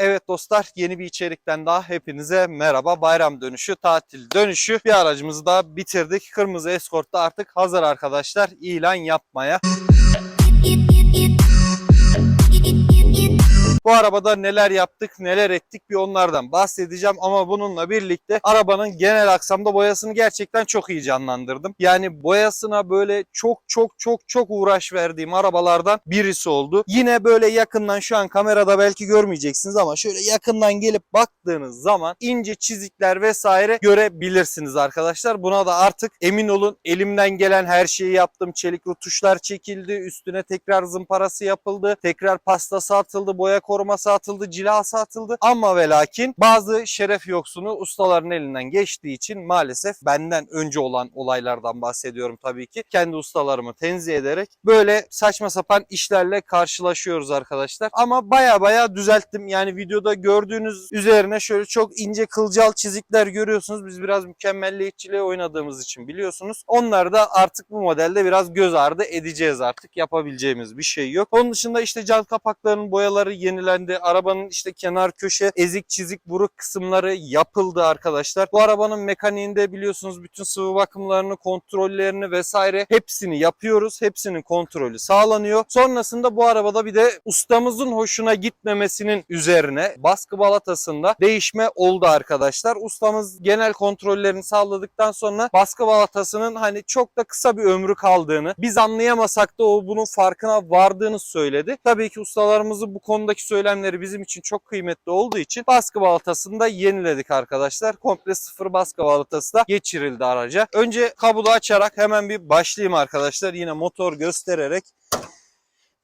Evet dostlar yeni bir içerikten daha hepinize merhaba. Bayram dönüşü, tatil dönüşü bir aracımızı da bitirdik. Kırmızı Escort'ta artık hazır arkadaşlar ilan yapmaya. Bu arabada neler yaptık, neler ettik bir onlardan bahsedeceğim ama bununla birlikte arabanın genel aksamda boyasını gerçekten çok iyi canlandırdım. Yani boyasına böyle çok çok çok çok uğraş verdiğim arabalardan birisi oldu. Yine böyle yakından şu an kamerada belki görmeyeceksiniz ama şöyle yakından gelip baktığınız zaman ince çizikler vesaire görebilirsiniz arkadaşlar. Buna da artık emin olun elimden gelen her şeyi yaptım. Çelik rutuşlar çekildi, üstüne tekrar zımparası yapıldı, tekrar pastası atıldı, boya koruması atıldı, cilası atıldı. Ama ve lakin bazı şeref yoksunu ustaların elinden geçtiği için maalesef benden önce olan olaylardan bahsediyorum tabii ki. Kendi ustalarımı tenzih ederek böyle saçma sapan işlerle karşılaşıyoruz arkadaşlar. Ama baya baya düzelttim. Yani videoda gördüğünüz üzerine şöyle çok ince kılcal çizikler görüyorsunuz. Biz biraz mükemmelliyetçiliğe oynadığımız için biliyorsunuz. Onlar da artık bu modelde biraz göz ardı edeceğiz artık. Yapabileceğimiz bir şey yok. Onun dışında işte cam kapaklarının boyaları yenilendi. Arabanın işte kenar köşe ezik çizik buruk kısımları yapıldı arkadaşlar. Bu arabanın mekaniğinde biliyorsunuz bütün sıvı bakımlarını, kontrollerini vesaire hepsini yapıyoruz. Hepsinin kontrolü sağlanıyor. Sonrasında bu arabada bir de ustamızın hoşuna gitmemesinin üzerine baskı balatasında değişme oldu arkadaşlar. Ustamız genel kontrollerini sağladıktan sonra baskı balatasının hani çok da kısa bir ömrü kaldığını, biz anlayamasak da o bunun farkına vardığını söyledi. Tabii ki ustalarımızın bu konudaki söylemleri bizim için çok kıymetli olduğu için baskı balatasını da yeniledik arkadaşlar. Komple sıfır baskı balatası da geçirildi araca. Önce kablo açarak hemen bir başlayayım arkadaşlar. Yine motor göstererek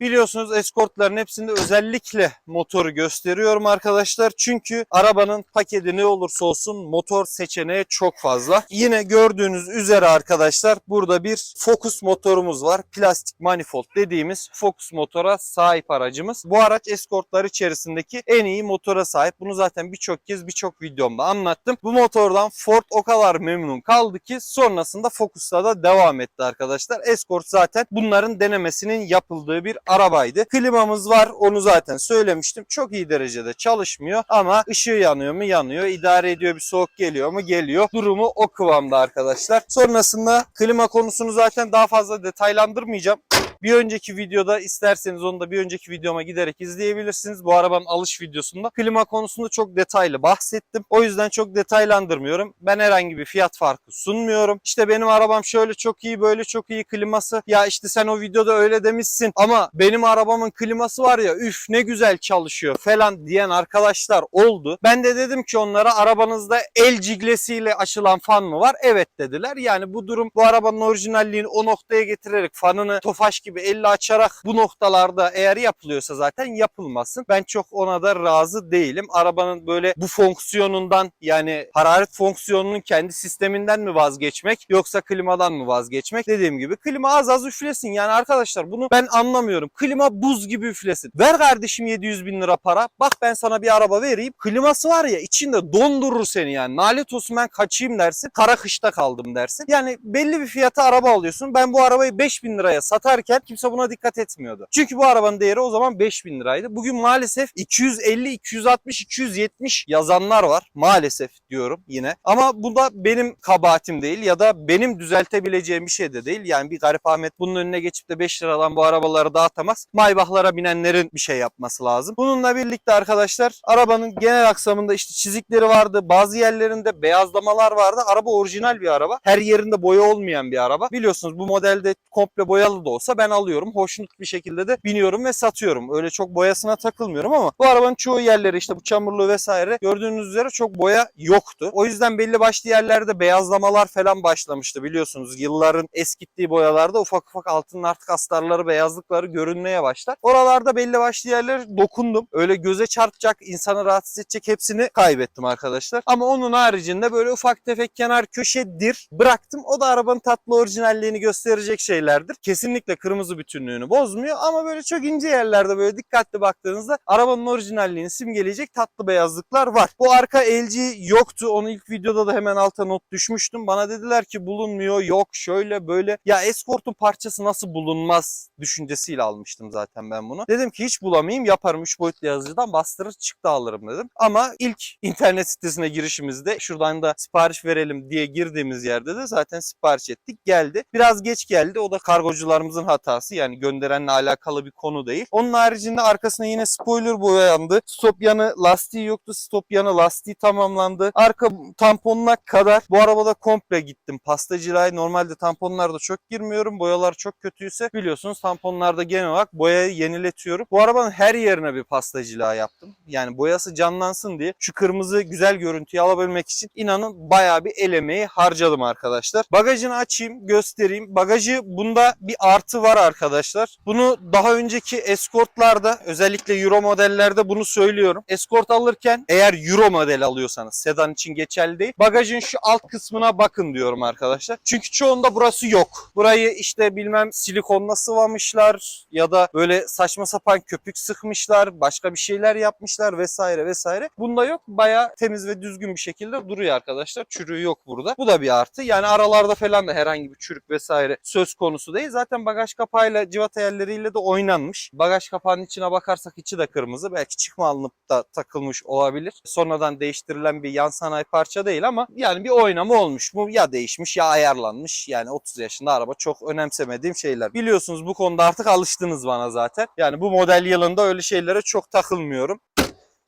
Biliyorsunuz Escort'ların hepsinde özellikle motoru gösteriyorum arkadaşlar. Çünkü arabanın paketi ne olursa olsun motor seçeneği çok fazla. Yine gördüğünüz üzere arkadaşlar burada bir Focus motorumuz var. Plastik manifold dediğimiz Focus motora sahip aracımız. Bu araç Escort'lar içerisindeki en iyi motora sahip. Bunu zaten birçok kez birçok videomda anlattım. Bu motordan Ford o kadar memnun kaldı ki sonrasında Focus'ta da devam etti arkadaşlar. Escort zaten bunların denemesinin yapıldığı bir arabaydı. Klimamız var onu zaten söylemiştim. Çok iyi derecede çalışmıyor ama ışığı yanıyor mu yanıyor. İdare ediyor bir soğuk geliyor mu geliyor. Durumu o kıvamda arkadaşlar. Sonrasında klima konusunu zaten daha fazla detaylandırmayacağım. Bir önceki videoda isterseniz onu da bir önceki videoma giderek izleyebilirsiniz. Bu arabanın alış videosunda klima konusunda çok detaylı bahsettim. O yüzden çok detaylandırmıyorum. Ben herhangi bir fiyat farkı sunmuyorum. İşte benim arabam şöyle çok iyi böyle çok iyi kliması. Ya işte sen o videoda öyle demişsin ama benim arabamın kliması var ya üf ne güzel çalışıyor falan diyen arkadaşlar oldu. Ben de dedim ki onlara arabanızda el ciglesiyle açılan fan mı var? Evet dediler. Yani bu durum bu arabanın orijinalliğini o noktaya getirerek fanını tofaş gibi elle açarak bu noktalarda eğer yapılıyorsa zaten yapılmasın. Ben çok ona da razı değilim. Arabanın böyle bu fonksiyonundan yani hararet fonksiyonunun kendi sisteminden mi vazgeçmek yoksa klimadan mı vazgeçmek? Dediğim gibi klima az az üflesin. Yani arkadaşlar bunu ben anlamıyorum. Klima buz gibi üflesin. Ver kardeşim 700 bin lira para. Bak ben sana bir araba vereyim. Kliması var ya içinde dondurur seni yani. Nalet olsun ben kaçayım dersin. Kara kışta kaldım dersin. Yani belli bir fiyata araba alıyorsun. Ben bu arabayı 5000 liraya satarken kimse buna dikkat etmiyordu. Çünkü bu arabanın değeri o zaman 5000 liraydı. Bugün maalesef 250, 260, 270 yazanlar var. Maalesef diyorum yine. Ama bu da benim kabahatim değil ya da benim düzeltebileceğim bir şey de değil. Yani bir garip Ahmet bunun önüne geçip de 5 liradan bu arabaları dağıtamaz. Maybachlara binenlerin bir şey yapması lazım. Bununla birlikte arkadaşlar arabanın genel aksamında işte çizikleri vardı. Bazı yerlerinde beyazlamalar vardı. Araba orijinal bir araba. Her yerinde boya olmayan bir araba. Biliyorsunuz bu modelde komple boyalı da olsa ben alıyorum. Hoşnut bir şekilde de biniyorum ve satıyorum. Öyle çok boyasına takılmıyorum ama bu arabanın çoğu yerleri işte bu çamurlu vesaire gördüğünüz üzere çok boya yoktu. O yüzden belli başlı yerlerde beyazlamalar falan başlamıştı biliyorsunuz. Yılların eskittiği boyalarda ufak ufak altının artık astarları beyazlıkları görünmeye başlar. Oralarda belli başlı yerler dokundum. Öyle göze çarpacak, insanı rahatsız edecek hepsini kaybettim arkadaşlar. Ama onun haricinde böyle ufak tefek kenar köşedir bıraktım. O da arabanın tatlı orijinalliğini gösterecek şeylerdir. Kesinlikle kırmızı kırmızı bütünlüğünü bozmuyor ama böyle çok ince yerlerde böyle dikkatli baktığınızda arabanın orijinalliğini simgeleyecek tatlı beyazlıklar var. Bu arka LG yoktu. Onu ilk videoda da hemen alta not düşmüştüm. Bana dediler ki bulunmuyor, yok şöyle böyle. Ya Escort'un parçası nasıl bulunmaz düşüncesiyle almıştım zaten ben bunu. Dedim ki hiç bulamayayım yaparım 3 boyutlu yazıcıdan bastırır çıktı alırım dedim. Ama ilk internet sitesine girişimizde şuradan da sipariş verelim diye girdiğimiz yerde de zaten sipariş ettik geldi. Biraz geç geldi o da kargocularımızın hatası yani gönderenle alakalı bir konu değil. Onun haricinde arkasına yine spoiler boyandı. Stop yanı lastiği yoktu. Stop yanı lastiği tamamlandı. Arka tamponuna kadar bu arabada komple gittim. Pastacılığa normalde tamponlarda çok girmiyorum. Boyalar çok kötüyse biliyorsunuz tamponlarda genel olarak boyayı yeniletiyorum. Bu arabanın her yerine bir pastacılığa yaptım. Yani boyası canlansın diye şu kırmızı güzel görüntüyü alabilmek için inanın bayağı bir el emeği harcadım arkadaşlar. Bagajını açayım göstereyim. Bagajı bunda bir artı var arkadaşlar. Bunu daha önceki Escort'larda özellikle Euro modellerde bunu söylüyorum. Escort alırken eğer Euro model alıyorsanız sedan için geçerli değil. Bagajın şu alt kısmına bakın diyorum arkadaşlar. Çünkü çoğunda burası yok. Burayı işte bilmem silikonla sıvamışlar ya da böyle saçma sapan köpük sıkmışlar, başka bir şeyler yapmışlar vesaire vesaire. Bunda yok. Baya temiz ve düzgün bir şekilde duruyor arkadaşlar. Çürüğü yok burada. Bu da bir artı. Yani aralarda falan da herhangi bir çürük vesaire söz konusu değil. Zaten bagaj kapağıyla civata yerleriyle de oynanmış. Bagaj kapağının içine bakarsak içi de kırmızı. Belki çıkma alınıp da takılmış olabilir. Sonradan değiştirilen bir yan sanayi parça değil ama yani bir oynama olmuş. Bu ya değişmiş ya ayarlanmış. Yani 30 yaşında araba çok önemsemediğim şeyler. Biliyorsunuz bu konuda artık alıştınız bana zaten. Yani bu model yılında öyle şeylere çok takılmıyorum.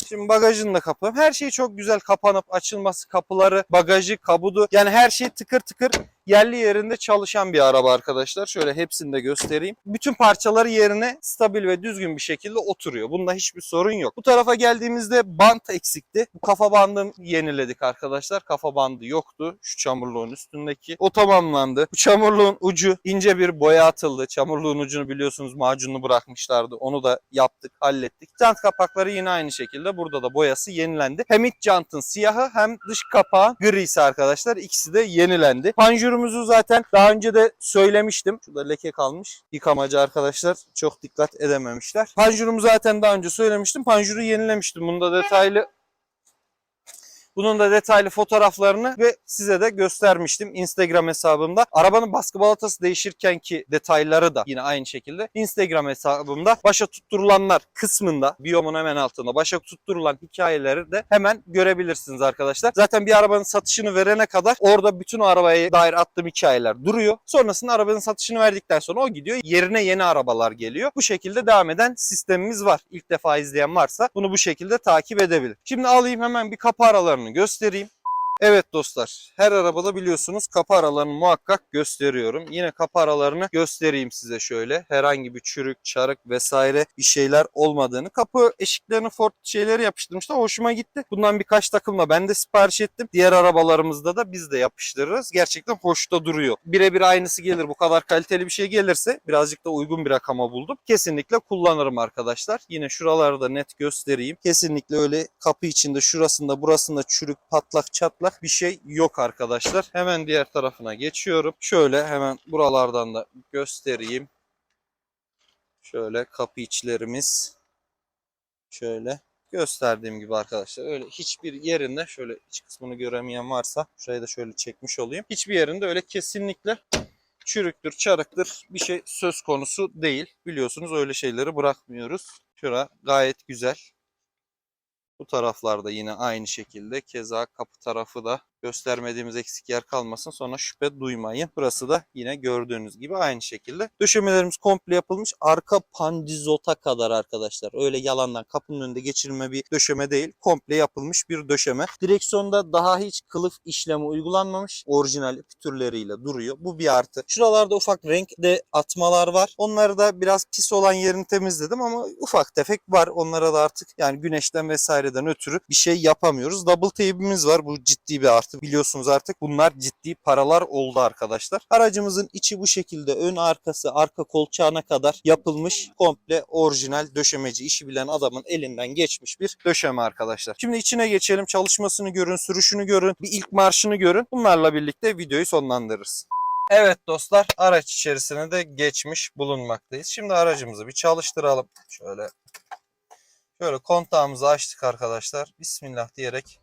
Şimdi bagajını da kapıyorum. Her şey çok güzel kapanıp açılması, kapıları, bagajı, kabudu. Yani her şey tıkır tıkır yerli yerinde çalışan bir araba arkadaşlar. Şöyle hepsini de göstereyim. Bütün parçaları yerine stabil ve düzgün bir şekilde oturuyor. Bunda hiçbir sorun yok. Bu tarafa geldiğimizde bant eksikti. Bu kafa bandını yeniledik arkadaşlar. Kafa bandı yoktu şu çamurluğun üstündeki. O tamamlandı. Bu çamurluğun ucu ince bir boya atıldı. Çamurluğun ucunu biliyorsunuz macunlu bırakmışlardı. Onu da yaptık, hallettik. Jant kapakları yine aynı şekilde. Burada da boyası yenilendi. Hem iç jantın siyahı hem dış kapağı grisi arkadaşlar. İkisi de yenilendi. Panjurumuzu zaten daha önce de söylemiştim. Şurada leke kalmış. Yıkamacı arkadaşlar çok dikkat edememişler. Panjurumu zaten daha önce söylemiştim. Panjuru yenilemiştim. Bunda detaylı bunun da detaylı fotoğraflarını ve size de göstermiştim Instagram hesabımda. Arabanın baskı balatası değişirken ki detayları da yine aynı şekilde Instagram hesabımda başa tutturulanlar kısmında biyomun hemen altında başa tutturulan hikayeleri de hemen görebilirsiniz arkadaşlar. Zaten bir arabanın satışını verene kadar orada bütün arabaya dair attığım hikayeler duruyor. Sonrasında arabanın satışını verdikten sonra o gidiyor. Yerine yeni arabalar geliyor. Bu şekilde devam eden sistemimiz var. İlk defa izleyen varsa bunu bu şekilde takip edebilir. Şimdi alayım hemen bir kapı aralarını göstereyim. Evet dostlar her arabada biliyorsunuz kapı aralarını muhakkak gösteriyorum. Yine kapı aralarını göstereyim size şöyle. Herhangi bir çürük, çarık vesaire bir şeyler olmadığını. Kapı eşiklerini Ford şeyleri yapıştırmışlar. Hoşuma gitti. Bundan birkaç takımla ben de sipariş ettim. Diğer arabalarımızda da biz de yapıştırırız. Gerçekten hoş da duruyor. Birebir aynısı gelir. Bu kadar kaliteli bir şey gelirse birazcık da uygun bir rakama buldum. Kesinlikle kullanırım arkadaşlar. Yine şuraları da net göstereyim. Kesinlikle öyle kapı içinde şurasında burasında çürük, patlak, çatlak bir şey yok arkadaşlar. Hemen diğer tarafına geçiyorum. Şöyle hemen buralardan da göstereyim. Şöyle kapı içlerimiz. Şöyle gösterdiğim gibi arkadaşlar öyle hiçbir yerinde şöyle iç kısmını göremeyen varsa şurayı da şöyle çekmiş olayım. Hiçbir yerinde öyle kesinlikle çürüktür, çarıktır bir şey söz konusu değil. Biliyorsunuz öyle şeyleri bırakmıyoruz. Şura gayet güzel. Bu taraflarda yine aynı şekilde. Keza kapı tarafı da göstermediğimiz eksik yer kalmasın. Sonra şüphe duymayın. Burası da yine gördüğünüz gibi aynı şekilde. Döşemelerimiz komple yapılmış. Arka pandizota kadar arkadaşlar. Öyle yalandan kapının önünde geçirilme bir döşeme değil. Komple yapılmış bir döşeme. Direksiyonda daha hiç kılıf işlemi uygulanmamış. Orijinal pütürleriyle duruyor. Bu bir artı. Şuralarda ufak renkte atmalar var. Onları da biraz pis olan yerini temizledim ama ufak tefek var. Onlara da artık yani güneşten vesaireden ötürü bir şey yapamıyoruz. Double tape'imiz var. Bu ciddi bir artı biliyorsunuz artık bunlar ciddi paralar oldu arkadaşlar. Aracımızın içi bu şekilde ön arkası arka kolçağına kadar yapılmış komple orijinal döşemeci işi bilen adamın elinden geçmiş bir döşeme arkadaşlar. Şimdi içine geçelim çalışmasını görün sürüşünü görün bir ilk marşını görün bunlarla birlikte videoyu sonlandırırız. Evet dostlar araç içerisine de geçmiş bulunmaktayız. Şimdi aracımızı bir çalıştıralım. Şöyle şöyle kontağımızı açtık arkadaşlar. Bismillah diyerek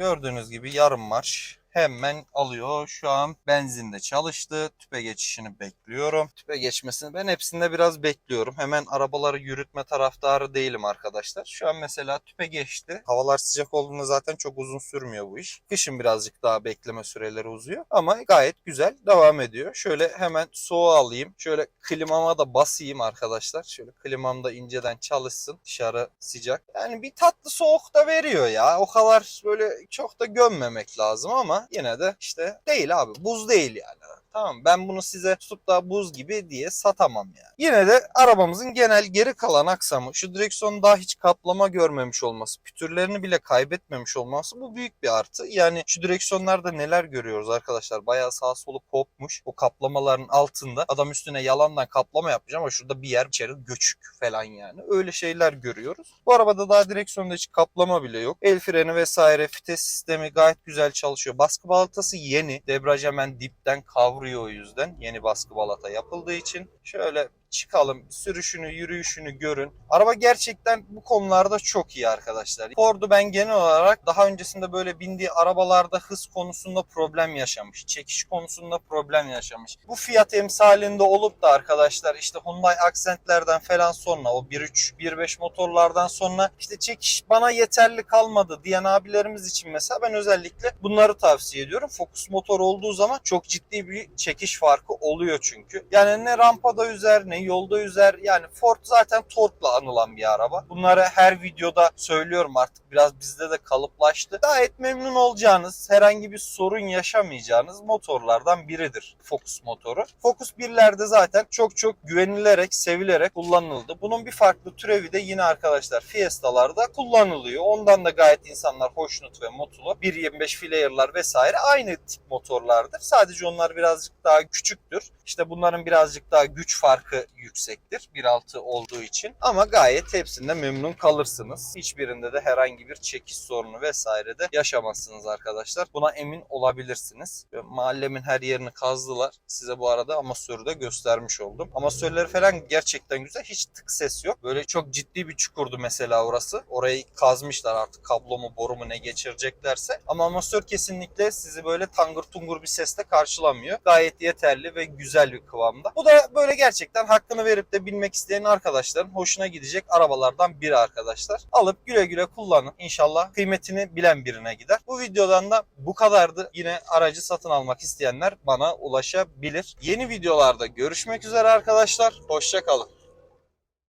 gördüğünüz gibi yarım marş hemen alıyor. Şu an benzinde çalıştı. Tüpe geçişini bekliyorum. Tüpe geçmesini ben hepsinde biraz bekliyorum. Hemen arabaları yürütme taraftarı değilim arkadaşlar. Şu an mesela tüpe geçti. Havalar sıcak olduğunda zaten çok uzun sürmüyor bu iş. Kışın birazcık daha bekleme süreleri uzuyor. Ama gayet güzel devam ediyor. Şöyle hemen soğuğu alayım. Şöyle klimama da basayım arkadaşlar. Şöyle klimam da inceden çalışsın. Dışarı sıcak. Yani bir tatlı soğuk da veriyor ya. O kadar böyle çok da gömmemek lazım ama yine de işte değil abi. Buz değil yani. Tamam ben bunu size tutup da buz gibi diye satamam yani. Yine de arabamızın genel geri kalan aksamı şu direksiyonun daha hiç kaplama görmemiş olması, pütürlerini bile kaybetmemiş olması bu büyük bir artı. Yani şu direksiyonlarda neler görüyoruz arkadaşlar? Bayağı sağ solu kopmuş. O kaplamaların altında adam üstüne yalandan kaplama yapmış ama şurada bir yer içeri göçük falan yani. Öyle şeyler görüyoruz. Bu arabada daha direksiyonda hiç kaplama bile yok. El freni vesaire vites sistemi gayet güzel çalışıyor. Baskı balatası yeni. Debriyaj hemen dipten kavruyor o yüzden. Yeni baskı balata yapıldığı için. Şöyle çıkalım, sürüşünü, yürüyüşünü görün. Araba gerçekten bu konularda çok iyi arkadaşlar. Ford'u ben genel olarak daha öncesinde böyle bindiği arabalarda hız konusunda problem yaşamış. Çekiş konusunda problem yaşamış. Bu fiyat emsalinde olup da arkadaşlar işte Hyundai Accent'lerden falan sonra o 1.3, 1.5 motorlardan sonra işte çekiş bana yeterli kalmadı diyen abilerimiz için mesela ben özellikle bunları tavsiye ediyorum. Focus motor olduğu zaman çok ciddi bir çekiş farkı oluyor çünkü. Yani ne rampada üzer ne yolda üzer. Yani Ford zaten torkla anılan bir araba. Bunları her videoda söylüyorum artık. Biraz bizde de kalıplaştı. Gayet memnun olacağınız, herhangi bir sorun yaşamayacağınız motorlardan biridir Focus motoru. Focus 1'lerde zaten çok çok güvenilerek, sevilerek kullanıldı. Bunun bir farklı türevi de yine arkadaşlar Fiesta'larda kullanılıyor. Ondan da gayet insanlar hoşnut ve mutlu. 1.25 Flair'lar vesaire aynı tip motorlardır. Sadece onlar birazcık daha küçüktür. İşte bunların birazcık daha güç farkı yüksektir 1.6 olduğu için. Ama gayet hepsinde memnun kalırsınız. Hiçbirinde de herhangi bir çekiş sorunu vesaire de yaşamazsınız arkadaşlar. Buna emin olabilirsiniz. Mahallemin her yerini kazdılar. Size bu arada amasörü de göstermiş oldum. Amasörleri falan gerçekten güzel. Hiç tık ses yok. Böyle çok ciddi bir çukurdu mesela orası. Orayı kazmışlar artık kablo mu boru mu ne geçireceklerse. Ama amasör kesinlikle sizi böyle tangır tungur bir sesle karşılamıyor. Gayet yeterli ve güzel bir kıvamda. Bu da böyle gerçekten hakkını verip de bilmek isteyen arkadaşların hoşuna gidecek arabalardan biri arkadaşlar. Alıp güle güle kullanın. İnşallah kıymetini bilen birine gider. Bu videodan da bu kadardı. Yine aracı satın almak isteyenler bana ulaşabilir. Yeni videolarda görüşmek üzere arkadaşlar. Hoşçakalın.